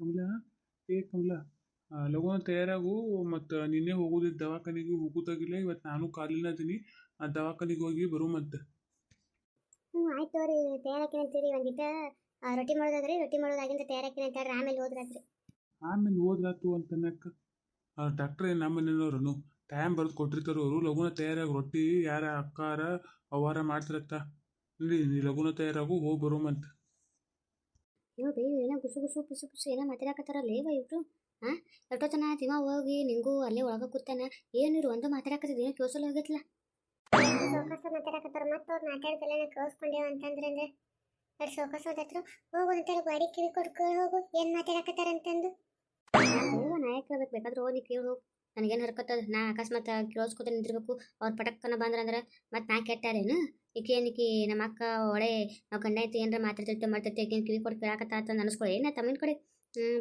ಕಮಲ ಏ ಕಮಲ ಲಗೂನ ತಯಾರಾಗು ಮತ್ತು ನಿನ್ನೆ ಹೋಗೋದಿದ್ದು ದವಾಖಾನೆಗೆ ಹೋಗೋದಾಗಿಲ್ಲ ಇವತ್ತು ನಾನು ಕಾಲಿನ ಅದೀನಿ ಆ ದವಾಖಾನೆಗೆ ಹೋಗಿ ಬರು ಮತ್ತೆ. ಹ್ಞೂ ಆಯ್ತು ತೋರಿ ತಯಾರಾಕಿನ ಅಂತೀರಿ? ಒಂದಿಟ ರೊಟ್ಟಿ ಮಾಡೋದಾದ್ರಿ ರೊಟ್ಟಿ ಮಾಡೋದಾಗಿಂದ ತಯಾರಾಕಿನ ಅಂತಾರ್ರಿ ಆಮೇಲೆ ಹೋದ್ರಾತ್ರಿ ಆಮೇಲೆ ಹೋದ್ರಾತು ಅಂತ ಡಾಕ್ಟರ್ ಏನ್ ನಮ್ಮ ಮನೆಯವ್ರನು ಟೈಮ್ ಬರೆದು ಕೊಟ್ಟಿರ್ತಾರೆ ಅವರು ಲಗುನ ತಯಾರಾಗಿ ರೊಟ್ಟಿ ಯಾರ ಅಕ್ಕಾರ ಅವಾರ ಮಾಡ್ತಿರತ್ತ. ಲಗುನ ನೀ ಲಘುನ ತಯಾರಾಗು ಹೋಗಿ ಬರು ಅಯ್ಯೋ ಬೇ ಏನೋ ಗುಸು ಗುಸು ಪುಸು ಪುಸು ಏನೋ ಮಾತಾಡಕತ್ತಾರಲ್ಲ ಇವ ಹಾ ಎಷ್ಟೋ ತನ ತಿಮ್ಮ ಹೋಗಿ ನಿಂಗೂ ಅಲ್ಲೇ ಒಳಗೆ ಕೂತಾನ. ಏನಿರು ಒಂದು ಮಾತಾಡಕತ್ತದ ಏನೋ ಕೇಳಿಸಲು ಹೋಗತ್ತಲ್ಲ ಸೋಕಸ ಮಾತಾಡಕತ್ತಾರ ಮತ್ತೆ ಅವ್ರು ಮಾತಾಡ್ದಲ್ಲ ನಾ ಕೇಳಿಸ್ಕೊಂಡೇವ ಅಂತಂದ್ರೆ ಅಂದ್ರೆ ಎರಡು ಸೋಕಸ ಹೋದತ್ರು ಹೋಗು ಅಂತೇಳಿ ಗಾಡಿ ಕಿವಿ ಕೊಡ್ಕೊಂಡು ಹೋಗು ಏನು ಮಾತಾಡಕತ್ತಾರ ಅಂತಂದು. ಅಯ್ಯೋ ನಾ ಯಾಕೆ ಕೇಳ್ಬೇಕು ಬೇಕಾದ್ರೆ ಹೋಗಿ ಕೇಳಿ ಹೋಗು. ನನಗೇನು ಹರ್ಕತ್ತದ ನಾ ಅಕಸ್ಮಾತ್ ಕೇಳಿಸ್ಕೊತ ನಿಂತಿರ್ಬೇಕು ಅವ್ರು ಪಟಕ್ಕನ ಬಂದ್ರಂದ್ರೆ ಮತ್ತೆ ನಾ ಕೆಟ್ಟಾರೇನು? ಈಕೆ ಏನಿಕಿ ನಮ್ಮ ಅಕ್ಕ ಒಳೆ ನಾವು ಗಂಡ ಐತಿ ಏನಾರ ಮಾತಾಡ್ತಿರ್ತೆ ಮಾಡ್ತಿರ್ತೆ ಈಗೇನು ಕಿವಿ ಕೊಟ್ಟು ಕೇಳಾಕತ್ತ ಅನ್ಸ್ಕೊಳ್ಳಿ ಏನ ತಮ್ಮಿನ ಕಡೆ?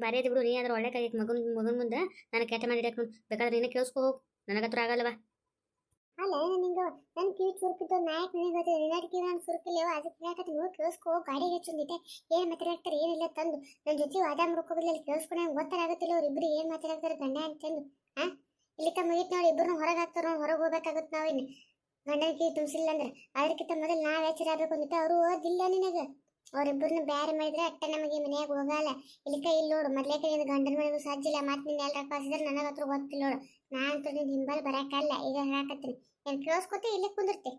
ಬಾರಿ ಐತಿ ಬಿಡು, ನೀ ಅದ್ರ ಒಳ್ಳೆ ಕೈ ಮಗನ ಮಗನ ಮುಂದೆ ನಾನು ಕೆಟ್ಟ ಮಾಡಿಡಕ್ಕೆ ಬೇಕಾದ್ರೆ ನೀನೇ ಕೇಳಿಸ್ಕೊ ಹೋಗು. ನನಗತ್ರ ಆಗಲ್ವ ಅಲ್ಲ, ನಿಂಗೆ ನನ್ನ ಕಿವಿ ಚುರುಕಿದ್ದು, ನಾಯಕ್ ನನಗೆ ಗೊತ್ತಿದೆ, ನಿನ್ನ ಕಿವಿ ನಾನು ಸುರುಕಿಲ್ಲ ಅದಕ್ಕೆ ಯಾಕತ್ತೆ ನೀವು ಕೇಳಿಸ್ಕೋ ಗಾಡಿಗೆ ಹಚ್ಚಿಂದಿಟ್ಟೆ ಏನು ಮಾತಾಡ್ತಾರೆ ಏನಿಲ್ಲ ತಂದು. ನನ್ನ ಜೊತೆ ವಾದ ಮಾಡ್ಕೋಬಿಲ್ಲ ಅಲ್ಲಿ ಕೇಳಿಸ್ಕೊಂಡೆ ಗೊತ್ತಾಗತ್ತಿಲ್ಲ ಅವ್ರು ಇಬ್ಬರು ಏನು ಮಾತಾಡ್ತಾರೆ ಗಂಡ ಅಂತಂದು ಹಾಂ ಇಲ್ಲಿ ತಮ್ಮ ಮುಗಿತು ನೋಡಿ ಹೊರಗೆ ಹಾಕ್ತಾರ ಹೊರಗೆ ಹೋಗ್ಬೇಕಾಗುತ್ತೆ ನಾವು ಇನ್ನು. ಗಂಡನ ಕಿವಿ ತುಂಬಿಸಿಲ್ಲ ಅಂದ್ರೆ ಅದಕ್ಕಿಂತ ಮೊದಲು ನಾವು ಎಚ್ಚರ ಆಗ್ಬೇಕು ಅಂದಿಟ್ಟು ಅವರು ಓದಿಲ್ಲ ನಿನಗೆ. ಅವರಿಬ್ಬರನ್ನ ಬ್ಯಾರೆ ಮಾಡಿದ್ರೆ ಅಟ್ಟ ನಮಗೆ ಮನೆಯಾಗ ಹೋಗಲ್ಲ. ಇಲ್ಲಿ ಕೈ ಇಲ್ಲಿ ನೋಡು ಮೊದ್ಲೇಕ ನಿನ್ನ ಗಂಡನ ಮನೆಗೂ ಸಾಧ್ಯ ಇಲ್ಲ. ಮತ್ತೆ ನಿನ್ನ ಎಲ್ಲರ ಕಳಿಸಿದ್ರೆ ನನಗೆ ಹತ್ರ ಗೊತ್ತಿಲ್ಲ ನೋಡು. ನಾನು ನಿನ್ನ ಹಿಂಬಲ್ ಬರಕ್ಕಲ್ಲ ಈಗ ಹೇಳಕತ್ತೀನಿ. ಏನು ಕೇಳಿಸ್ಕೊತೆ ಇಲ್ಲಿ ಕುಂದಿರ್ತೆ.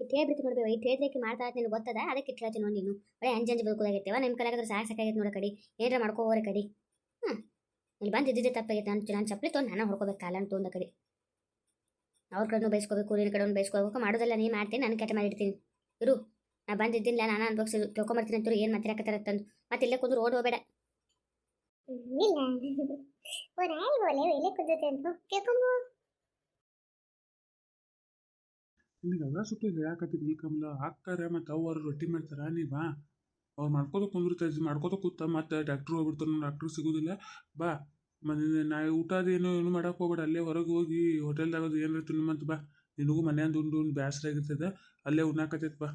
ಇಟ್ಟು ಹೇಳ್ಬಿಡ್ತೀನಿ ನೋಡ್ಬೇವ? ಇಟ್ಟು ಹೇಳಿದ್ರೇಕೆ ಮಾಡ್ತಾ ಇರ್ತೀನಿ ಗೊತ್ತದ? ಅದಕ್ಕೆ ಕೇಳ್ತೀನಿ ನೋಡಿ ನೀನು. ಒಳ್ಳೆ ಅಂಜೆ ಅಂಜೆ ಬದುಕೋದಾಗೈತೆವ ನಿಮ್ಮ ಕಲಾಗದ್ರೆ ಸಾಕು ಸಾಕಾಗೈತೆ ನೋಡ ಕಡಿ. ಏನಾರ ಮಾಡ್ಕೋ ಹೋಗ್ರೆ ಕಡಿ. ಹ್ಞೂ ಇಲ್ಲಿ ಬಂದು ಇದ್ದಿದ್ದೆ ತಪ್ಪಾಗೈತೆ. ನಾನು ನಾನು ಚಪ್ಪಲಿ ತೊಗೊಂಡು ನಾನು ಹೊಡ್ಕೋಬೇಕು ಕಾಲನ್ನು ಅಂತ ತೊಂದ ಕಡೆ. ಅವ್ರ ಕಡೆನೂ ಬೈಸ್ಕೋಬೇಕು ನಿನ್ನ ಕಡೆ ಬೈಸ್ಕೋಬೇಕು ಮಾಡೋದಲ್ಲ ನೀ ಮಾಡ್ತೀನಿ ನಾನು ಕೆಟ್ಟ ಮಾಡಿರ್ತೀನಿ. ಇರು ನಾ ಬಂದಿದ್ದಿಲ್ಲ ನಾನು ಅನ್ಬಕ್ಸ್ ತಿಳ್ಕೊಂಬರ್ತೀನಿ ಅಂತೂ ಏನು ಮಾತಾಡಕತ್ತಾರ ತಂದು ಮತ್ತೆ ಇಲ್ಲೇ ಕುಂದ್ರು ಓಡ್ ಹೋಗಬೇಡ. ಇಲ್ಲ. ಓಲೆ ಇಲ್ಲೇ ಕುಂದತೆ ಅಂತ ಕೇಳ್ಕೊಂಬ. ನಿನಗೆ ಅವ ಸುಟ್ಟು ಹೇಳಾಕತ್ತಿದ್ವಿ ಕಮಲ? ಅಕ್ಕಾರ ಮತ್ತು ಅವ್ರು ರೊಟ್ಟಿ ಮಾಡ್ತಾರ? ನೀ ಬಾ. ಅವ್ರು ಮಾಡ್ಕೋತ ಕುಂದಿರ್ತಾ ಇದ್ವಿ ಮಾಡ್ಕೋತ ಕೂತ ಮತ್ತೆ ಡಾಕ್ಟ್ರು ಹೋಗ್ಬಿಡ್ತಾರೆ ಡಾಕ್ಟ್ರು ಸಿಗೋದಿಲ್ಲ. ಬಾ. ಮನೆ ನಾ ಊಟ ಏನು ಏನು ಮಾಡಕ್ಕೆ ಹೋಗ್ಬೇಡ. ಅಲ್ಲೇ ಹೊರಗೆ ಹೋಗಿ ಹೋಟೆಲ್ದಾಗ ಅದು ಏನಾರ ತಿನ್ನು ಬಾ. ನಿನಗೂ ಮನ್ಯಾಂದು ಉಂಡು ಉಂಡು ಬ್ಯಾಸರ ಆಗಿರ್ತದೆ. ಅಲ್ಲೇ ಉಣ್ಣಾಕತ್ತೈತೆ ಬಾ.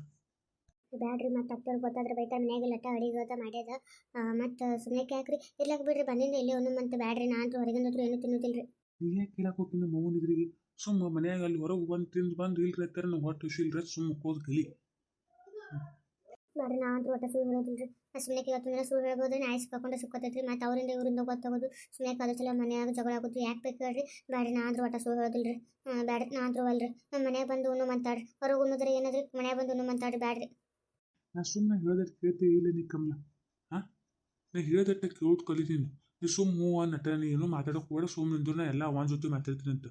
ಬ್ಯಾಡ್ರಿ ಮತ್ತೆ ಅಪ್ಪರ್ ಗೊತ್ತಾದ್ರೆ ಬೈತಾ ಮನ್ಯಾಗ ಲಟ್ಟ ಅಡಿಗೆ ಹೋದ ಮಾಡ್ಯದ. ಮತ್ತೆ ಸುಮ್ಮನೆ ಯಾಕ್ರಿ ಇರ್ಲಾಕ ಬಿಡ್ರಿ ಬಂದಿಂದ ಇಲ್ಲಿ ಒಂದು ಮತ್ತೆ ಬ್ಯಾಡ್ರಿ. ನಾ ಅಂತೂ ಹೊರಗಿಂದ ಹತ್ರ ಏನು ರೀ ನೀ ಯಾಕೆ ಕೇಳಕ್ಕೆ ಹೋಗ್ತೀನಿ ನಮ್ಮ ಸುಮ್ಮ ಮನ್ಯಾಗ ಅಲ್ಲಿ ಹೊರಗೆ ಬಂದು ತಿಂದು ಬಂದು ಇಲ್ರಿ ಅಂತಾರೆ ನಾವು ಹೊಟ್ಟೆ ಇಲ್ರಿ ಸುಮ್ಮ ಕೋದ್ ಕಲಿ. ಬ್ಯಾಡ್ರಿ ನಾ ಅಂತೂ ಒಟ್ಟ ಸುಳ್ಳು ಹೇಳೋದಿಲ್ರಿ. ಸುಮ್ಮನೆ ಇವತ್ತು ದಿನ ಸುಳ್ಳು ಹೇಳ್ಬೋದು ನಾ ಸಿಕ್ಕಾಕೊಂಡು ಸಿಕ್ಕೋತೈತ್ರಿ ಮತ್ತು ಅವರಿಂದ ಇವರಿಂದ ಗೊತ್ತಾಗೋದು ಸುಮ್ಮನೆ ಕಲಿಸಲ್ಲ ಮನೆಯಾಗ ಜಗಳ ಆಗೋದು. ಯಾಕೆ ಬೇಕು ಹೇಳ್ರಿ? ಬ್ಯಾಡ್ರಿ ನಾ ಅಂದ್ರೆ ಒಟ್ಟ ಸುಳ್ಳು ಹೇಳೋದಿಲ್ರಿ. ಬ್ಯಾಡ್ರಿ ನಾ ಅಂದ್ರೂ ಅಲ್ರಿ ನಮ್ಮ ಮನೆಗೆ ಬಂದು ಉಣ್ಣು ಮಾತಾಡ್ರಿ. ಹೊರಗೆ ಉಣ್ಣುದ್ರೆ ಏನಾದ್ರಿ? ಮನೆಗೆ ಬಂದು ಉಣ್ಣು ಮಾತಾಡ್ರಿ, ಬ್ಯಾಡ್ರಿ. ನಾ ಸುಮ್ಮನೆ ಹೇಳಿದ್ರೆ ಕೇಳ್ತೀವಿ ಇಲ್ಲ ನೀ ಕಮಲ ಹಾಂ? ನಾ ಹೇಳ್ದಟ್ಟು ಕೇಳೋದು ಕಲಿತೀನಿ ನೀ ಸುಮ್ಮ ಹ್ಞೂ ನಟ ನೀ ಏನೂ ಮಾತಾಡೋಕೆ ಹೋಗ್ಬೇಡ. ಸುಮ್ಮನೆ ನಿಂದ್ರು ಎಲ್ಲ ಅವನ ಜೊತೆ ಮಾತಾಡ್ತೀನಿ ಅಂತ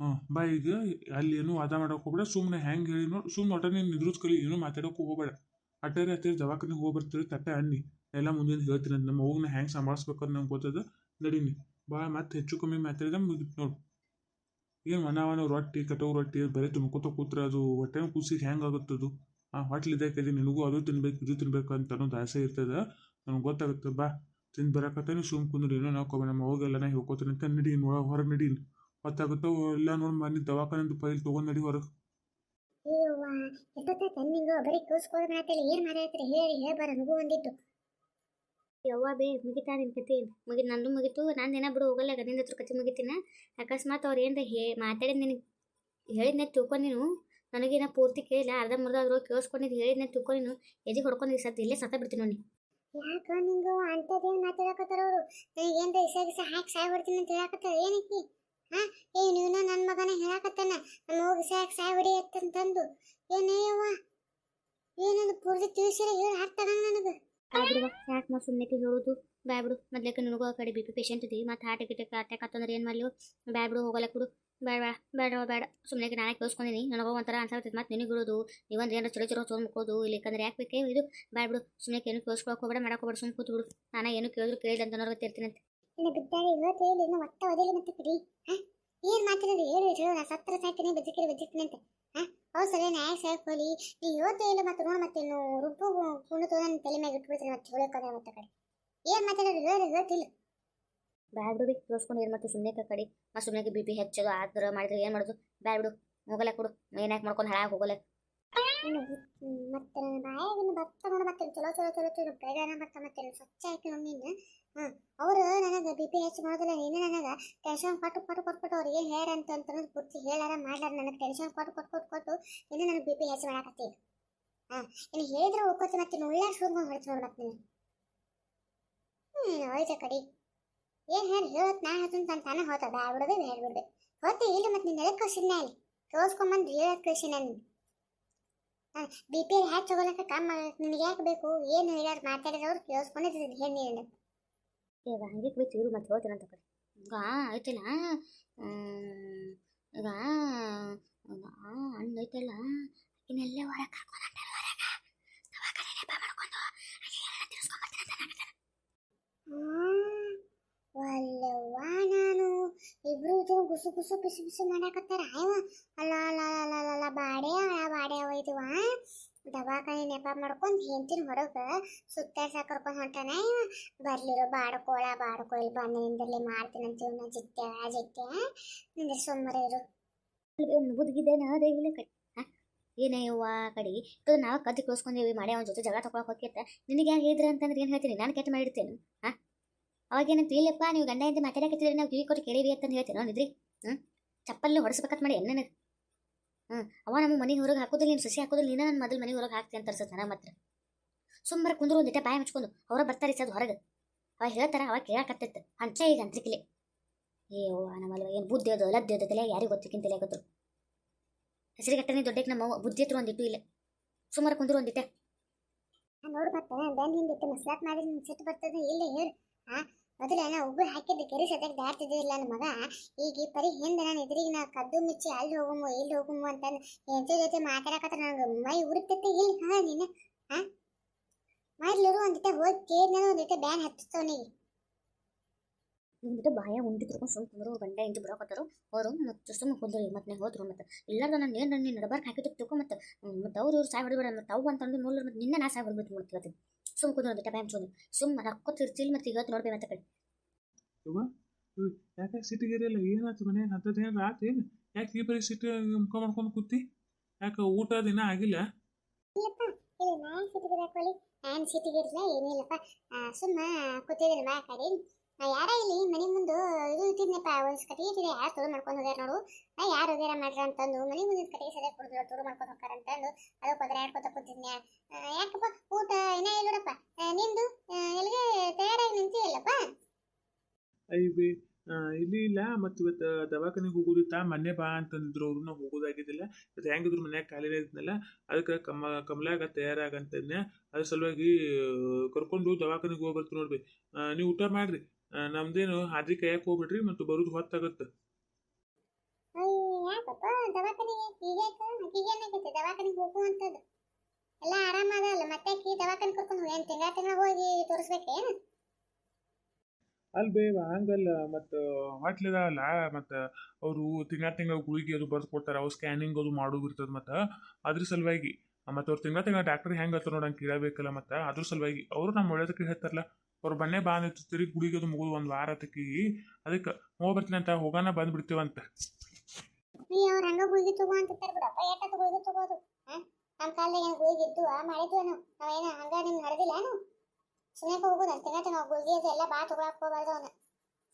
ಹಾಂ ಬಾ ಈಗ, ಅಲ್ಲಿ ಏನು ವಾದ ಮಾಡೋಕೆ ಹೋಗ್ಬೇಡ ಸುಮ್ಮನೆ ಹ್ಯಾಂಗೆ ಹೇಳಿ ನೋಡಿ ಸುಮ್ಮನೆ ಒಟ್ಟ ನೀನು ನಿದ್ರದ್ ಕಲಿ, ಏನೂ ಮಾತಾಡೋಕೆ ಹೋಗ್ಬೇಡ. ಅಟ್ಟರೆ ಹತ್ತಿರ ದವಾಖಾನೆಗೆ ಹೋಗಿ ಬರ್ತೀರಿ ತಟ್ಟ ಅನ್ನಿ ಎಲ್ಲ ಮುಂದಿನ ಹೇಳ್ತೀನಿ ಅಂತ ನಮ್ಮ ಅವ್ನ ಹೆಂಗೆ ಅಂತ ನಂಗೆ ಗೊತ್ತದ? ನಡೀನಿ. ಭಾಳ ಮತ್ತೆ ಹೆಚ್ಚು ಕಮ್ಮಿ ಮಾತಾಡಿದ್ರೆ ಮುಗಿತು ನೋಡು. ಏನು ಮನವನ ರೊಟ್ಟಿ ಕಟೋ ರೊಟ್ಟಿ, ಬರೀ ತುಂಬ್ಕೊತ ಕೂತ್ರೆ ಅದು ಹೊಟ್ಟೆ ಕೂಸಿಗೆ ಹೆಂಗೆ ಆಗುತ್ತದು ಆ ಹೋಟ್ಲಿದ್ದಕ್ಕೆ ನಿನಗೂ ಅದು ತಿನ್ಬೇಕು, ಇದು ತಿನ್ಬೇಕು ಅಂತ ಅನ್ನೋದು ಆಸೆ ಇರ್ತದೆ? ನನಗೆ ಗೊತ್ತಾಗುತ್ತೆ, ಬಾ. ತಿಂದು ಬರಕತ್ತಾನೆ ಸುಮ್ಮ ಕುಂದ್ರಿ, ಏನೋ ನಾವು ನಮ್ಮ ಹೋಗೆಲ್ಲ ನಾ ಹೇಳ್ಕೊತೀನಿ ಅಂತ ನಡೀನಿ, ಒಳಗೆ ಹೊರಗೆ ನಡಿ ಹೊತ್ತಾಗುತ್ತೋ ಎಲ್ಲ ನೋಡಿ ಮನೆ ದವಾಖಾನೆ ಫೈಲ್ ತೊಗೊಂಡು ನಡಿ ಹೊರಗೆ. ಅಯ್ಯವ್ವ ಎಷ್ಟೊತ್ತ ನಿಂಗು ಬರೀ ಮಾತಲ್ಲಿ ಏನು ಮಾತಾಡ್ತೀರಿ? ಹೇಳಿ ಹೇಳ್ಬಾರ ನನಗೂ ಒಂದಿತ್ತು ಯವ್ವ ಬೇ ಮುಗಿತಾ ನಿನ್ ಕತಿ ಮುಗಿ ನಂದು ಮುಗಿತು. ನಾನು ದಿನ ಬಿಡು ಹೋಗಲ್ಲ ಗಂಡಿನ ಹತ್ರ ಕತಿ ಮುಗಿತೀನ. ಅಕಸ್ಮಾತ್ ಅವ್ರ ಏನ್ರ ಹೇ ಮಾತಾಡಿದ್ ನಿನಗೆ ಹೇಳಿದ್ನೆ ತಿಳ್ಕೊಂಡು ನೀನು. ನನಗೇನ ಪೂರ್ತಿ ಕೇಳಿಲ್ಲ. ಅರ್ಧ ಮುರ್ಧ ಆದ್ರೂ ಕೇಳಿಸ್ಕೊಂಡಿದ್ದು ಹೇಳಿದ್ನೆ ತಿಳ್ಕೊಂಡು ನೀನು. ಎಜಿ ಹೊಡ್ಕೊಂಡು ಸತ್ ಇಲ್ಲೇ ಸತ್ತ ಬಿಡ್ತೀನಿ ನೋಡಿ. ಯಾಕ ನಿಂಗು ಅಂಥದ್ದೇನು ಮಾತಾಡಕತ್ತಾರ ಅವರು? ನನಗೇನ್ರ ಇಸ ಗಿಸ ಹಾಕಿ ಸಾಯ್ ಬಿಡ್ತೀನಿ ಅಂತ ಹೇಳಕತ್ತಾರ? ಏನಕ್ಕೆ? ಹಾ? ಏ ನೀವು ನನ್ನ ಮಗನ ಹೇಳಕತ್ತಾನ ನಮ್ಮ ಹೋಗಿ ಸಾಯಕ್ ಸಾಯ್ ಹೊಡಿ ಅಂತಂದು ಏನೇಯವ್ವ ಏನದು ಪೂರ್ತಿ ತಿಳಿಸಿರ ಹೇಳಿ ಆಗಂಗ ನನಗೆ? ಆದ್ರೂ ಯಾಕೆ ಮಾ ಸುಮ್ಮನೆ ಹೇಳೋದು? ಬ್ಯಾ ಬಿಡು, ಮೊದ್ಲೇಕ ನನಗೂ ಆ ಕಡೆ ಬಿ ಪಿ ಪೇಷಂಟ್ ಇದ್ದೀವಿ ಮತ್ತು ಹಾರ್ಟ್ ಅಟ್ಯಾಕ್ ಅಟ್ಯಾಕ್ ಆತಂದ್ರೆ ಏನು ಮಾಡಲಿ ಬ್ಯಾ ಬಿಡು ಹೋಗಲ್ಲ ಬಿಡು. ಬೇಡ ಬೇಡ ಬೇಡ ಬೇಡ ಸುಮ್ಮನೆ ನಾನೇ ಕೇಳಿಸ್ಕೊಂಡಿನಿ. ನನಗೆ ಒಂಥರ ಅನ್ಸಾಗ್ತೈತೆ ಮತ್ತು ನಿನಗೆ ಬಿಡೋದು ನೀವೊಂದು ಏನೋ ಚಲೋ ಚಲೋ ತೊಗೊಂಡು ಮುಕ್ಕೋದು ಇಲ್ಲಿಕಂದ್ರೆ ಯಾಕೆ ಬೇಕೇ, ಇದು ಬ್ಯಾ ಬಿಡು. ಸುಮ್ಮನೆ ಏನು ಕೇಳಿಸ್ಕೊಳಕ್ಕೆ ಹೋಗ್ಬೇಡ ಮಾಡಕ್ಕೆ ಹೋಗ್ಬೇಡ ಸುಮ್ಮನೆ ಕೂತು ಬಿಡು ನಾನು ಏನು ಕೇಳಿದ್ರು ಕೇಳಿದೆ ಅಂತ ತಿರ್ತೀನಿ ಅಂತ ಇನ್ನು ಬಿದ್ದಾಗ ಇವತ್ತು ಹೇಳಿ ಇನ್ನು ಒಟ್ಟ ಒದಲಿ ಮತ್ತೆ ಬಿಡಿ. ಏನ್ ಮಾತಾಡೋದು? ಹೇಳು ಹೇಳು ನಾ ಸತ್ತರ ಸಾಯ್ತೀನಿ, ಬದುಕಿರಿ, ಬದುಕ್ತೀನಿ ಅಂತ. ಹೌದು ಸರಿ ನ್ಯಾಯ ಸಾಕೋಲಿ ನೀ ಇವತ್ತು ಇಲ್ಲ ಮತ್ತೆ ನೋಡ ಮತ್ತೆ ಇನ್ನು ರುಬ್ಬು ಕುಂಡು ನನ್ನ ತಲೆ ಮ್ಯಾಗ ಇಟ್ಬಿಡ್ತೀನಿ ಮತ್ತೆ ಹೇಳೋಕಂದ್ರೆ ಮತ್ತೆ ಕಡೆ. ಏನು ಮಾತಾಡೋದು? ಹೇಳು ಹೇಳ್ತಿಲ್ಲ ಬ್ಯಾಡ್ ಬಿಡು ತೋರಿಸ್ಕೊಂಡು ಏನು ಮಾಡ್ತೀವಿ ಸುಮ್ಮನೆ ಕಡಿ ಮತ್ತೆ ಸುಮ್ಮನೆ ಬಿ ಪಿ ಹೆಚ್ಚೋದು ಆದ್ರೆ ಮಾಡಿದ್ರೆ ಏನ್ ಮಾಡೋದು? ಬ್ಯಾಡು ಬಿಡು ಹೋಗಲ್ಲ ಕೊಡು ಏನಾಕೆ ಮಾಡ್ಕೊಂಡು ಹಾಳಾಗಿ ಹೋಗಲ್ಲ ಇನ್ನು ಮತ್ತೆ ನನ್ನ ಬಾಯಾಗಿನ ಭಕ್ತ ನೋಡ ಬರ್ತೀನಿ ಚಲೋ ಚಲೋ ಚಲೋ ಚಲೋ ಬೇಗನೆ ಭತ್ತ ಮತ್ತೆ ಸ್ವಚ್ಛ ಆಯ್ತು ನಮ್ಮಿಂದ ಹಾಂ, ಅವರು ನನಗೆ ಬಿ ಪಿ ಹೆಚ್ ಮಾಡೋದಿಲ್ಲ, ನೀನು ನನಗೆ ಟೆನ್ಷನ್ ಕೊಟ್ಟು ಕೊಟ್ಟು ಕೊಟ್ಟು ಕೊಟ್ಟು ಹೇರ್ ಅಂತ ಅಂತಂದು ಪೂರ್ತಿ ಹೇಳಾರ ಮಾಡ್ಲಾರ ನನಗೆ ಟೆನ್ಷನ್ ಕೊಟ್ಟು ಕೊಟ್ಟು ಕೊಟ್ಟು ಕೊಟ್ಟು ನನಗೆ ಬಿ ಪಿ ಹೆಚ್ ಮಾಡಾಕತ್ತಿ. ಹಾಂ, ಇನ್ನು ಹೇಳಿದ್ರೆ ಹೋಗ್ಕೋತಿ ಮತ್ತೆ ಒಳ್ಳೆ ಉಳ್ಳಾಗ ಶುರು ಹೊಡ್ತು ನೋಡಿ ನೀನು. ಹ್ಞೂ ಹೋಯ್ತ ಕಡಿ. ಏನು ಹೇಳಿ ಹೇಳತ್ ನಾ ಹೇಳ್ತೀನಿ ತಾನು ಹೋತದ ಬಿಡೋದು ಹೇಳ್ಬಿಡ್ದೆ. ಹೋಗ್ತಿ ಇಲ್ಲ ಮತ್ತೆ ನಿನ್ನ ಎದಕ್ಕೆ ಕಳ್ಸಿದ್ನ ಇಲ್ಲಿ ತೋರ್ಸ್ಕೊಂಬಂದು ಹೇಳಕ್ ಕಳ್ಸಿ ನಾನು. ಬಿ ಪಿ ಹ್ಯಾಕ್ ತಗೊಳಕ್ಕೆ ಕಮ್ಮ ನಿನಗೆ ಯಾಕೆ ಬೇಕು? ಏನು ಹೇಳ್ಯಾರ ಮಾತಾಡಿದವ್ರು ಕೇಳಿಸ್ಕೊಂಡಿದ್ದೀನಿ ಏನು ಹೇಳಿ. ಈಗ ಹಂಗೆ ಬಿಟ್ಟು ಇವರು ಮತ್ತೆ ಹೋಗ್ತೀನಿ ಅಂತ ಕಡೆ. ಈಗ ಐತಿಲ್ಲ ಈಗ ಹಣ್ಣು ಐತಲ್ಲ ಇನ್ನೆಲ್ಲೇ ಹೊರಗೆ ಕರ್ಕೊಂಡು ಹೊರಗೆ ದವಾಖಾನೆ ನೆಪ ಮಾಡ್ಕೊಂಡು ಒಲ್ಲವ್ವ ನಾನು. ಇಬ್ರು ಇದ್ರು ಗುಸು ಗುಸು ಬಿಸಿ ಬಿಸಿ ಮಾಡಾಕತ್ತಾರ. ಅಯ್ಯವ ಅಲ್ಲ ಅಲ್ಲ ಅಲ್ಲ ಅಲ್ಲ ಬಾಡೆ ಬಾಡೆ ಹೋಯ್ತವ ದವಾಖಾನೆ ನೆಪ ಮಾಡ್ಕೊಂಡು ಹೆಂತಿನ ಹೊರಗೆ ಸುತ್ತ ಕರ್ಕೊಂಡು ಹೊಂಟಾನ. ಇವ ಬರ್ಲಿರೋ ಬಾಡ್ಕೋಳ, ಬಾಡ್ಕೋ, ಇಲ್ಲಿ ಬಂದು ನಿಂದರ್ಲಿ ಮಾಡ್ತೀನಿ ಅಂತ ಇವ್ನ ಜಿತ್ತೆ ಜಿತ್ತೆ ನಿಂದ್ರೆ ಸುಮ್ಮರ ಇರು. ಬುದ್ಗಿದ್ದೇನ ಅದೇ ಇಲ್ಲ ಕಡೆ ಏನೇ ಯವ್ವ ಕಡೆ ಇದು ನಾವು ಕದ್ದು ಕೇಳಿಸ್ಕೊಂಡೇವಿ ಮಾಡಿ ಅವನ ಜೊತೆ ಜಗಳ ತಗೊಳಕ್ ಹೋಗ್ಯತ್ತ ನಿನಗೆ ಯಾರು ಹೇಳಿದ್ರೆ ಅಂತಂದ್ರೆ ಏನು ಹೇಳ್ತೀನಿ? ನಾನು ಕೆಟ್ಟ ಮಾಡಿರ್ತೇನೆ ಹಾಂ ಅವಾಗೇನಂತ ಇಲ್ಲಪ್ಪ ನೀವು ಗಂಡ ಹಿಂದೆ ಮಾತಾಡಕತ್ತಿದ್ರೆ ನಾವು ಕಿವಿ ಕೊಟ್ಟು ಕೇಳಿವಿ ಅಂತ ಹೇಳ್ತೇನೆ ನಿದ್ರಿ? ಹ್ಞೂ ಚಪ್ಪಲ್ಲಿ ಹೊಡಿಸ್ಬೇಕಂತ ಮಾಡಿ ಎಣ್ಣೆ ಹ್ಞೂ ಅವ ನಮ್ಮ ಮನೆ ಹೊರಗೆ ಹಾಕೋದಿಲ್ಲ, ನೀನು ಸಸಿ ಹಾಕೋದಿಲ್ಲ, ನೀನು ನನ್ನ ಮೊದಲು ಮನೆ ಹೊರಗೆ ಹಾಕ್ತೀನಿ ಅಂತ ಅನ್ಸುತ್ತೆ ನನಗೆ ಮಾತ್ರ ಸುಮ್ಮನೆ ಕುಂದ್ರು ಒಂದಿಟ್ಟ ಬಾಯಿ ಮುಚ್ಕೊಂಡು, ಅವ್ರ ಬರ್ತಾರೆ ಸದ್ ಹೊರಗೆ. ಅವಾಗ ಹೇಳ್ತಾರ, ಅವಾಗ ಕೇಳಕತ್ತಿತ್ತು ಹಂಚೆ ಈಗ ಅಂತ್ರಿಕಿಲೆ. ಏ ಓ ನಮ್ಮಲ್ವ ಏನು ಬುದ್ಧಿ ಅದು, ಲದ್ದಿ ಅದು ತಲೆ ಯಾರಿಗೂ ಗೊತ್ತಿಕ್ಕಿಂತ ತಲೆ ಗೊತ್ತು ಹೆಸರಿಗಟ್ಟನೆ ದೊಡ್ಡಕ್ಕೆ ನಮ್ಮ ಬುದ್ಧಿ ಹತ್ರ ಒಂದಿಟ್ಟು ಇಲ್ಲ. ಸುಮಾರು ಕುಂದ್ರು ಒಂದಿಟ್ಟೆ ನೋಡು ಮತ್ತೆ ಬೆನ್ ಹಿಂದಿಟ್ಟು ಮಸ್ಲಾತ್ ಮಾಡಿ ನಿನ್ ಸಿಟ್ಟು ಬರ್ತದೆ, ಇಲ್ಲ ಹೇಳು ಆ? ಮೊದಲ ನಾ ಉಗ್ಗು ಹಾಕಿದ್ದು ಕೆರಿ ಸದ್ಯಕ್ಕೆ ದಾಟ್ತಿದ್ದಿಲ್ಲ ನನ್ನ ಮಗ. ಈಗ ಪರಿ ಹಿಂದೆ ನಾನು ಎದುರಿಗೆ ನಾ ಕದ್ದು ಮುಚ್ಚಿ ಅಲ್ಲಿ ಹೋಗುಮು, ಇಲ್ಲಿ ಹೋಗುಮು ಅಂತ ಹೆಂಚ ಜೊತೆ ಮಾತಾಡಕತ್ತ ನನಗೆ ಮೈ ಉರುತ್ತೆ. ಇಲ್ಲಿ ಹಾ, ನೀನು ಹಾ ಮಾಡ್ಲಿರು ಒಂದಿಟ್ಟ ಹೋಗಿ ಕೇಳಿದ್ನ ಒಂದಿಟ್ಟ ಬ್ಯಾನ್ ಹತ್ತಿಸ್ತವನಿಗೆ ಒಂದಿಟ್ಟ ಬಾಯ ಉಂಡಿದ್ರು ತಿರ್ಕೊಂಡು ಸುಮ್ಮನೆ ಕುಂದ್ರು, ಗಂಡ ಇಂಜಿ ಬರೋಕತ್ತಾರು ಅವರು ಮತ್ತೆ ಸುಮ್ಮನೆ ಕುಂದ್ರು ಮತ್ತೆ ಹೋದ್ರು ಮತ್ತೆ. ಇಲ್ಲಾರ್ದ ನಾನು ಏನು ನೀನು ನಡಬಾರ್ಕ ಹಾಕಿದ್ದು ತಿಳ್ಕೊ ಮತ್ತೆ. ಮತ್ತೆ ಅವ್ರು ಇವ್ರು ಸಾಯ್ ಹೊಡಿಬೇಡ ಮತ್ತೆ ಅವು ಅಂತಂದು ನೋಡ್ಲಿ ಮತ್ತೆ ನಿನ್ನ ನಾ ಸಾಯ್ ಹೊಡ್ಬಿಟ್ಟು ಸುಮ್ಮನೆ ಕುಂದ್ರು ಒಂದಿಟ್ಟ ಬ್ಯಾನ್ ಚೋದು ಸುಮ್ಮನೆ ರೊಕ್ಕ ತಿರ್ಚಿಲ್ ಮತ್ತೆ ಇವತ್ತು ನೋಡ್ಬೇಕು ಅಂತ ಕಡೆ ಯವ್ವ ಯಾಕೆ ಸಿಟಿಗಿರಿಯಲ್ಲ ಏನಾಯ್ತು ಮನ್ಯಾಗ ಅಂಥದ್ದು ಏನಾರ ಆತು ಏನು? ಯಾಕೆ ಈ ಬರೀ ಸಿಟ್ಟು ಮುಖ ಮಾಡ್ಕೊಂಡು ಕೂತಿ? ಯಾಕೆ ಊಟ ದಿನ ಆಗಿಲ್ಲ? ಇಲ್ಲಪ್ಪ ಇಲ್ಲ ನಾನು ಸಿಟಿಗೆ ಹಾಕೊಳ್ಳಿ ನಾನು ಸಿಟಿಗೆ ಇರಲಿಲ್ಲ ಏನಿಲ್ಲಪ್ಪ. ಸುಮ್ಮ ಕೂತಿದ್ದೀನಿ ಕಡೆ. ನಾ ಯಾರ ಇಲ್ಲಿ? ಮನೆ ಮುಂದೆ ಇದು ಇಟ್ಟಿದ್ನಪ್ಪ ಒಂದು ಕಟಿ ಇಟ್ಟಿದೆ. ಯಾರು ತುಳು ಮಾಡ್ಕೊಂಡು ಹೋಗ್ಯಾರ ನೋಡು. ನಾ ಯಾರು ಹೋಗ್ಯಾರ ಮಾಡ್ರ ಅಂತಂದು ಮನೆ ಮುಂದಿನ ಕಡೆ ಸದ್ಯ ಕುಡಿದ್ರು ತುಳು ಮಾಡ್ಕೊಂಡು ಹೋಗ್ತಾರ ಅಂತಂದು. ಅದಕ್ಕೆ ಹೋದ್ರೆ ಆಡ್ಕೊತ ಕೂತಿದ್ನೆ ಆ, ಯಾಕಪ್ಪ? ಊಟ ಏನ ಇಲ್ಲಪ್ಪ ನಿಂದು? ಎಲ್ಲಿಗೆ ತಯಾರಾಗಿ ನಿಂತಿಲ್ಲಪ್ಪ ಐಬಿ ಇಲ್ಲಿ ಇಲ್ಲ. ಮತ್ತು ಇವತ್ತು ದವಾಖಾನೆಗೆ ಹೋಗೋದಿತ್ತ. ಮೊನ್ನೆ ಬಾ ಅಂತಂದ್ರು ಅವ್ರು. ನಾವು ಹೋಗೋದಾಗಿದ್ದಿಲ್ಲ. ಇವತ್ತು ಹೆಂಗಿದ್ರು ಮನ್ಯಾಗ ಖಾಲಿ ಇದ್ನಲ್ಲ. ಅದಕ್ಕೆ ಕಮ ಕಮಲಾಗ ತಯಾರಾಗಂತಂದೆ ಅದ್ರ ಸಲುವಾಗಿ ಕರ್ಕೊಂಡು ದವಾಖಾನೆಗೆ ಹೋಗಿ ಬರ್ತೀವಿ ನೋಡ್ರಿ. ನೀವು ಊಟ ಮಾಡ್ರಿ. ನಮ್ದೇನು ಹಾದಿ ಕೈಯಕ್ಕೆ ಹೋಗ್ಬಿಡ್ರಿ ಮತ್ತು ಬರೋದು ಹೊತ್ತಾಗತ್ತ. ಯಾಕಪ್ಪ ದವಾಖಾನೆಗೆ ಈಗ ಆಕಿಗೆ ಏನಾಗೈತೆ ದವಾಖಾನೆಗೆ ಹೋಗುವಂಥದ್ದು ಎಲ್ಲ ಆರಾಮದಲ್ಲ ಮತ್ತೆ ಆಕಿ ದವಾಖಾನೆ ಕರ್ಕೊಂಡು ಹೋಗಿ ತಿಂಗಳ ತಿಂಗಳ ಹೋಗಿ ತೋರಿಸ್ಬೇಕೇನು ಬೇವ ಹಂಗಲ್ಲ ಮತ್ತು ಅಲ್ಲ ಮತ್ತು ಅವರು ತಿಂಗಳ ತಿಂಗಳ ಗುಳಿಗೆ ಅದು ಬರ್ದು ಕೊಡ್ತಾರೆ ಅವ್ರು ಸ್ಕ್ಯಾನಿಂಗ್ ಅದು ಮಾಡೋದು ಇರ್ತದೆ ಮತ್ತು ಅದ್ರ ಸಲುವಾಗಿ. ಮತ್ತು ಅವ್ರು ತಿಂಗಳ ತಿಂಗಳ ಡಾಕ್ಟರ್ ಹೆಂಗೆ ಹತ್ತಾರ ನೋಡಂಗೆ ಕೇಳಬೇಕಲ್ಲ ಮತ್ತು ಅದ್ರ ಸಲುವಾಗಿ. ಅವರು ನಮ್ಮ ಒಳ್ಳೇದಕ್ಕೆ ಹೇಳ್ತಾರಲ್ಲ ಅವ್ರು ಬನ್ನೇ ಬಾ ಅಂದಿತ್ತು. ತಿರುಗಿ ಗುಡಿಗೆ ಅದು ಮುಗಿದು ಒಂದು ವಾರ ತಕ್ಕಿ ಅದಕ್ಕೆ ಹೋಗ್ಬರ್ತೀನಿ ಅಂತ ಹೋಗೋಣ ಬಂದ್ಬಿಡ್ತೀವಂತ ನೀ ಅವ್ರ ಹಂಗ ಗುಳಿಗೆ ತಗೋ ಅಂತ ಬಿಡಪ್ಪ ಯಾಕಂತ ಗುಳಿಗೆ ತಗೋದು. ನಮ್ಮ ಕಾಲದಾಗ ಏನು ಗುಳಿಗೆ ಇದ್ದು ಆ, ಮಾಡಿದ್ವು ನಾವು ನಾವೇನ ಹಂಗ ನಿಮ್ಗೆ ನಡೆದಿಲ್ಲ ಸುಮ್ಮನೆ ಅಂತ ತಿಂಗಳ ತಿಂಗಳ ಗುಳಿಗೆ ಅದು ಎಲ್ಲ ಬಾ ತಗೊಳಕ್ ಹೋಗ್ಬಾರ್ದು ಅವನು.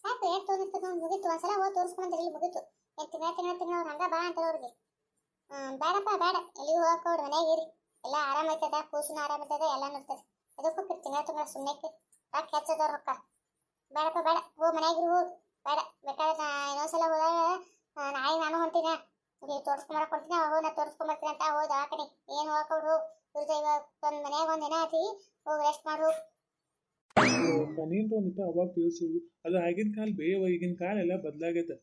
ಸಾಕು ಎಷ್ಟು ತೊಗೊಂಡಿರ್ತದೆ ಅವ್ನು ಮುಗೀತು. ಒಂದ್ಸಲ ಹೋಗಿ ತೋರಿಸ್ಕೊಂಡ್ರೆ ಇಲ್ಲಿ ಮುಗೀತು. ಏನು ತಿಂಗಳ ತಿಂಗಳ ತಿಂಗಳ ಅವ್ರು ಹಂಗ ಬಾ ಅಂತ ಅವ್ರಿಗೆ. ಬೇಡಪ್ಪ ಬೇಡ ಎಲ್ಲಿ ಹೋಗಕ್ಕೆ ಅವ್ರು ಇರಿ. ಎಲ್ಲ ಆರಾಮ ಇರ್ತದ ಕೂಸು ಆರಾಮ ಐತದ, ಎಲ್ಲ ನೋಡ್ತದೆ. ಅದಕ್ಕೂ ತಿಂಗಳ ತಿಂಗಳ ಸುಮ್ಮನೆ ಯಾಕೆ ಹೆಚ್ಚದವ್ರು ರೊಕ್ಕ? ಬೇಡಪ್ಪ ಬೇಡ. ಹೋ ಮನೆಯಾಗಿರು ಹೋಗು ಬೇಡ. ಬೇಕಾದ್ರೆ ನಾ ಇನ್ನೊಂದ್ಸಲ ಹೋದಾಗ ನಾಳೆ ನಾನು ಹೊಂಟಿನ. ಇಲ್ಲಿ ತೋರಿಸ್ಕೊಂಬರಕ್ ಹೊಂಟಿನ. ಹೋಗಿ ನಾ ತೋರಿಸ್ಕೊಂಬರ್ತೀನಿ ಅಂತ ಹೋದ ಆ ಏನು ಹೋಗಕ್ಕೆ ಹೋಗು ಇವ್ರದ್ದು ಇವಾಗ ಒಂದು ಮನೆಯಾಗ ಒಂದು ದಿನ ಆತಿ ಹೋಗಿ ರೆಸ್ಟ್ ಮಾಡಿ. ಹೋಗು ನೀನು ಒಂದಿಟ್ಟು ಅವಾಗ ತಿಳಿಸೋದು. ಅದು ಆಗಿನ ಕಾಲ ಬೇವ ಈಗಿನ ಕಾಲ ಎಲ್ಲ ಬದಲಾಗೈತೆ.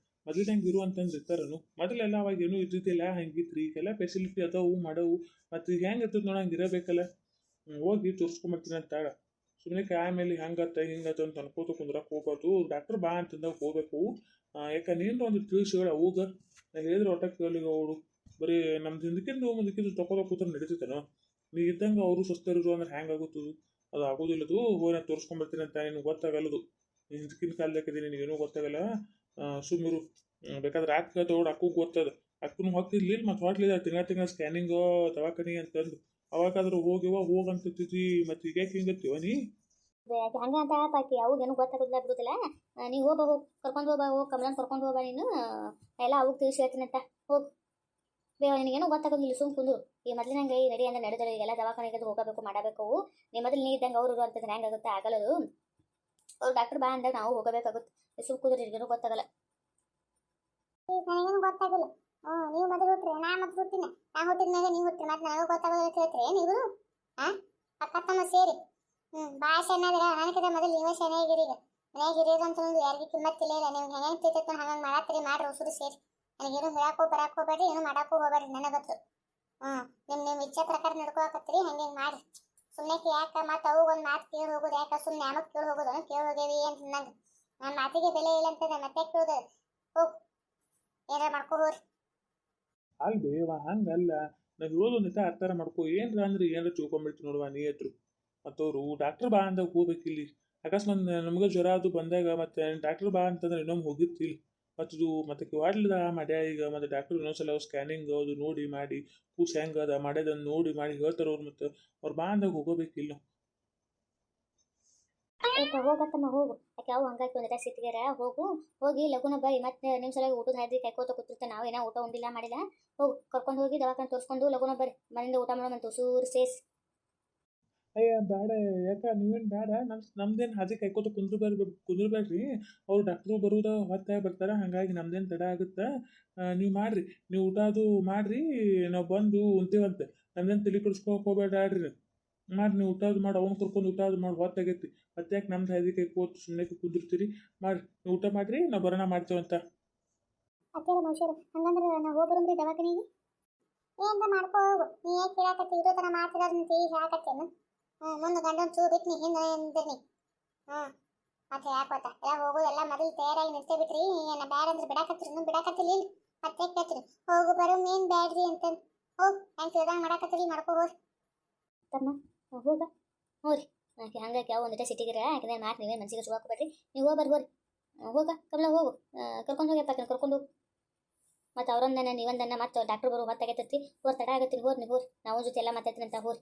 ಹೆಂಗೆ ಇರು ಅಂತಂದು ಇರ್ತಾರನು. ಮೊದಲೆಲ್ಲ ಅವಾಗ ಏನೂ ಇದ್ದಿದ್ದಿಲ್ಲ. ಹಂಗಿತ್ರಿ ಈಗೆಲ್ಲ ಫೆಸಿಲಿಟಿ ಅದಾವು, ಮಾಡವು. ಮತ್ತು ಹೆಂಗೆ ಇರ್ತದೆ ನೋಡಿ, ಹಂಗೆ ಇರಬೇಕಲ್ಲ. ಹೋಗಿ ತೋರಿಸ್ಕೊಂಬರ್ತೀನಿ ಅಂತ ಸುಮ್ಮನೆ ಆಮೇಲೆ ಹೆಂಗತ್ತ ಹಿಂಗತ್ತೆ ಅಂತ ಅನ್ಕೋತ ಕುಂದ್ರಕ್ಕೆ ಹೋಗ್ಬಾರ್ದು. ಡಾಕ್ಟರ್ ಬಾ ಅಂತಂದಾಗ ಹೋಗ್ಬೇಕು. ಯಾಕೆ ನೀನು ಒಂದು ತಿಳಿಸಿ ಹೇಳ, ಅವಾಗ ನಾ ಹೇಳಿದ್ರೆ ಒಟ್ಟ ಕೇಳಿಗ ಅವಳು. ಬರೀ ನಮ್ದು ಹಿಂದಕ್ಕಿಂದು ಮುಂದಕ್ಕಿಂದು ತಕೋದ ಕೂತ್ರ ನಡೀತೈತೇನೋ. ನೀ ಇದ್ದಂಗೆ ಅವರು ಸುಸ್ತರಿರು ಅಂದ್ರೆ ಹೆಂಗೆ ಆಗುತ್ತದು? ಅದು ಆಗೋದಿಲ್ಲದು ಹೋಗಿ ನಾನು ತೋರಿಸ್ಕೊಂಬರ್ತೀನಿ ಅಂತ ನಿನಗೆ ಗೊತ್ತಾಗಲ್ಲದು ಹಿಂದಕ್ಕಿನ ನೀನು ನಿನಗೇನೂ ಗೊತ್ತಾಗಲ್ಲ. ಸುಮ್ಮರು ಬೇಕಾದ್ರೆ ರಾತ್ರಿ ತಗೊಂಡು ಅಕ್ಕೂ ಗೊತ್ತದ. ಅಕ್ಕನು ಹೋಗ್ತಿದ್ಲಿಲ್ಲ ಮತ್ತು ಹೊಟ್ಲಿದ, ತಿಂಗಳ ತಿಂಗಳ ಸ್ಕ್ಯಾನಿಂಗು ದವಾಖಾನೆ ಅಂತಂದು. ಅವಾಗಾದ್ರೂ ಹೋಗಿವ ಹೋಗಂತಿದ್ದಿ ಮತ್ತೆ ಈಗ ಹಿಂಗತ್ತೀವ ನೀ ಆಕೆ ಹಂಗ ಅಂತ ಆಪಾಕಿ ಅವಾಗೇನು ಗೊತ್ತಾಗೋದಿಲ್ಲ ಬಿಡುದಿಲ್ಲ. ನೀ ಹೋಗ ಹೋಗಿ ಕರ್ಕೊಂಡು ಹೋಗ ಹೋಗಿ ಕಮಲನ್ ಕರ್ಕೊಂಡು ಹೋಗ ನೀನು. ಎಲ್ಲ ಅವಾಗ ತಿಳಿಸಿ ಬೇ ಹೋಗಿ. ಬೇವ ನಿನಗೇನು ಗೊತ್ತಾಗೋದಿಲ್ಲ ಸುಮ್ ಕುಂದು ಈ ಮೊದಲಿನಂಗೆ ಈ ನಡಿ ಅಂದ್ರೆ ನಡೆದ್ರೆ ಎಲ್ಲ ದವಾಖಾನೆಗೆ ಅದು ಹೋಗಬೇಕು ಮಾಡಬೇಕು. ಅವು ನೀ ಮೊದಲು ನೀ ಇದ್ದಂಗೆ ಅವರು ಆಗುತ್ತೆ ಹೆಂಗಾಗುತ್ತೆ ಆಗಲ್ಲದು. ಅವ್ರು ಡಾಕ್ಟರ್ ಬಾ ಅಂದಾಗ ನಾವು ಹೋಗಬೇಕಾಗುತ್ತೆ. ಸುಮ್ ಕುಂದ್ರಿ ನಿನಗೇನು ಗೊತ್ತಾಗಲ್ಲ. ನನಗೇನು ಗೊತ್ತಾಗಲ್ಲ. ಹ್ಞೂ, ನೀವು ಮೊದಲು ಹುಟ್ಟ್ರಿ ನಾ ಮತ್ತೆ ಹುಟ್ಟಿನ ನಾ ಹುಟ್ಟಿದ್ಮ್ಯಾಗ ನೀವು ಹುಟ್ಟ್ರಿ, ಮತ್ತೆ ನನಗೂ ಗೊತ್ತಾಗೋದಿಲ್ಲ ಕೇಳ್ತೀರಿ ನೀವು ಆ? ಅಕ್ಕ ತಮ್ಮ ಸೇರಿ. ಹ್ಞೂ, ಭಾಳ ಚೆನ್ನಾಗಿರ ನನಗಿದ ಮೊದಲು ನೀವೇ ಚೆನ್ನಾಗಿರಿ ಈಗ. ಮನ್ಯಾಗ ಹಿರಿಯರು ಅಂತ ಒಂದು ಯಾರಿಗೂ ಕಿಮ್ಮತ್ತಿಲ್ಲ ಇಲ್ಲ ನೀವು ಹೆಂಗೆ ತಿಳ್ತೈತೆ ಹಂಗಂಗೆ ಮಾಡತ್ತೀರಿ ಮಾಡ್ರಿ, ಉಸಿರು ಸೇರಿ. ನನಗೇನು ಹೇಳಕ್ಕೂ ಬರಕ್ಕೆ ಹೋಗ್ಬೇಡ್ರಿ ಏನು ಮಾಡಕ್ಕೂ ಹೋಗ್ಬೇಡ್ರಿ ಗೊತ್ತು. ಹ್ಞೂ ನಿಮ್ಮ ನಿಮ್ಮ ಇಚ್ಛೆ ಪ್ರಕಾರ ನಡ್ಕೊಳಕತ್ತೀರಿ, ಹಿಂಗೆ ಮಾಡ್ರಿ. ಸುಮ್ಮನೆ ಯಾಕೆ ಮತ್ತೆ ಅವು ಒಂದು ಮಾತು ಕೇಳಿ ಹೋಗೋದು, ಯಾಕೆ ಸುಮ್ಮನೆ ಯಾಮಕ್ ಕೇಳಿ ಹೋಗೋದು ಕೇಳಿ ಹೋಗೇವಿ ಅಂತ ನಂಗೆ ನನ್ನ ಮಾತಿಗೆ ಬೆಲೆ ಇಲ್ಲ ಅಂತ ಮತ್ತೆ ಕೇಳೋದು, ಹೋಗಿ. ಏನಾರ ಮಾಡ್ಕೊ ಹೋಗ್ರಿ. ಅಲ್ ಬೇವ ಹಂಗಲ್ಲ. ಇರೋದು ನಿತ ಅರ್ಥ ಮಾಡ್ಕೋ. ಏನ್ರ ಅಂದ್ರೆ ಏನಾರ ತಿಳ್ಕೊಂಬಿಡ್ತೀವಿ ನೋಡುವ ನೀ ಹತ್ರ ಮತ್ತವರು, ಡಾಕ್ಟರ್ ಬಾ ಅಂದಾಗ ಹೋಗ್ಬೇಕಿಲ್ಲಿ ಅಕಸ್ಮಾತ್ ನಮ್ಗೆ ಜ್ವರ ಅದು ಬಂದಾಗ ಮತ್ತೆ ಡಾಕ್ಟರ್ ಬಾ ಅಂತಂದ್ರೆ ಇನ್ನೊಮ್ಮೆ ಹೋಗಿರ್ತಿಲ್ಲ ಮತ್ತು ಇದು, ಮತ್ತೆ ವಾಟ್ಲದ ಮಾಡ್ಯ ಈಗ. ಮತ್ತೆ ಡಾಕ್ಟರ್ ಇನ್ನೊಂದ್ಸಲ ಸ್ಕ್ಯಾನಿಂಗ್ ಅದು ನೋಡಿ ಮಾಡಿ ಕೂಸ್ ಹೆಂಗೆ ಅದ ನೋಡಿ ಮಾಡಿ ಹೇಳ್ತಾರೆ ಅವ್ರು ಮತ್ತೆ. ಅವ್ರು ಬಾ ಅಂದಾಗ ಹೋಗೋಬೇಕಿಲ್ಲ ಹೋಗತ್ತಮ್ಮ ಹೋಗು. ಯಾಕೆ ಅವು ಹಂಗಾಗಿ ಒಂದಿಟ ಸಿಟ್ಟಿಗೆರ ಹೋಗು. ಹೋಗಿ ಲಗುನ ಬರಿ ಮತ್ತೆ ನಿಮ್ಮ ಸಲ ಊಟದ ಹಾದಿ ಕೈಕೋತ ಕೂತಿರ್ತ ನಾವು ಏನೋ ಊಟ ಉಂಡಿಲ್ಲ, ಮಾಡಿಲ್ಲ. ಹೋಗು, ಕರ್ಕೊಂಡು ಹೋಗಿ ದವಾಖಾನೆ ತೋರಿಸ್ಕೊಂಡು ಲಗುನ ಬರ್ರಿ ಮನೆಯಿಂದ ಊಟ ಮಾಡೋಣ ಸೂರು ಸೇಸ್ ಅಯ್ಯ ಬೇಡ ಯಾಕ ನೀವೇನು ಬೇಡ ನಮ್ಮ ನಮ್ದೇನು ಹಾದಿ ಕೈಕೋತ ಕುಂದ್ರ ಬರ್ ಕುಂದ್ರಬೇಡ್ರಿ ಅವ್ರು ಡಾಕ್ಟ್ರು ಬರುವುದ ಹೊತ್ತಾಗ ಬರ್ತಾರೆ. ಹಾಗಾಗಿ ನಮ್ದೇನು ತಡ ಆಗುತ್ತೆ? ನೀವು ಮಾಡ್ರಿ. ನೀವು ಊಟ ಅದು ಮಾಡ್ರಿ. ನಾವು ಬಂದು ಉಂತೀವಂತೆ ನಮ್ದೇನು ತಿಳಿ ಕೆಡಿಸ್ಕೊಳಕ್ ಹೋಗ್ಬೇಡ ಆಡ್ರಿ. ಮಾಡಿ ನೀವು ಊಟ ಅದು ಮಾಡಿ ಅವ್ನು ಕರ್ಕೊಂಡು ಊಟ ಅದು ಮಾಡಿ ಹೊತ್ತಾಗೈತಿ ಮತ್ತೆ ಯಾಕೆ ನಮ್ದು ಹಾದಿ ಕೂತು ಸುಮ್ಮನೆ ಕುಂದಿರ್ತೀರಿ? ಮಾಡ್ರಿ ನೀವು ಊಟ ಮಾಡಿರಿ ನಾವು ಬರೋಣ ಮಾಡ್ತೇವಂತ ಅತ್ತೆಲ್ಲ ಮನುಷ್ಯರು ಹಂಗಂದ್ರೆ ನಾವು ಹೋಗ್ಬರಂಬ್ರಿ ದವಾಖಾನಿಗೆ? ಏನ್ರ ಮಾಡ್ಕೋ ಹೋಗು. ನೀ ಯಾಕೆ ಕೇಳಾಕತ್ತಿ ಇರೋ ಥರ ಮಾತಾಡೋದು ಅಂತ ಈಗ ಹೇಳಕತ್ತೇನು? ಮುಂದೆ ಗಂಡನ ಚೂ ಬಿಟ್ಟು ನೀ ಹಿಂದೆ ಅಂದಿರ್ನಿ ಹಾಂ ಮತ್ತೆ ಯಾಕೋತ ಎಲ್ಲ ಹೋಗೋದು ಎಲ್ಲ ಮೊದಲು ತಯಾರಾಗಿ ನಿಂತೇ ಬಿಟ್ರಿ. ಏನ ಬೇಡ ಅಂದ್ರೆ ಬಿಡಾಕತ್ರಿ ಇನ್ನೂ ಬಿಡಾಕತ್ತಿಲ್ಲ ಇಲ್ಲಿ. ಮತ್ತೆ ಕೇಳ್ತೀರಿ ಹೋಗು ಬರೋ ಮೇನ್ ಬ್ಯಾಡ್ರಿ ಅಂತ ಹೋಗಿ ಹೆಂಗೆ ತಿಳ್ದಂಗೆ ಮಾಡಾಕತ್ತೀರಿ ಮಾಡ್ಕೋ ಹೋಗಿ. ತಮ್ಮ ಹೋಗ ಹೋರಿ ಆಕೆ ಹಂಗಾಕೆ ಯಾವ ಒಂದಿಟ ಸಿಟ್ಟಿಗೆರ ಯಾಕಂದ್ರೆ ಮಾತು ನೀವೇ ಮನಸ್ಸಿಗೆ ಸುಗಾಕೋಬೇಡ್ರಿ ನೀವು ಹೋಗಿ ಹೋಗ್ರಿ. ಹೋಗ, ಕಮಲ, ಹೋಗು. ಕರ್ಕೊಂಡು ಹೋಗ್ಯಪ್ಪ ಆಕೆನ ಕರ್ಕೊಂಡು ಹೋಗು. ಮತ್ತು ಅವರೊಂದನ್ನ ನೀವೊಂದನ್ನ ಮತ್ತು ಬರು ಬರೋ ಹೊತ್ತಾಗೈತಿ ಹೋರ್, ತಡ ಆಗತ್ತೀನಿ ಹೋರ್ ನೀವು ಹೋರಿ ನಾವು ಜೊತೆ ಎಲ್ಲ ಮಾತಾಡ್ತೀನಿ ಅಂತ ಹೋರಿ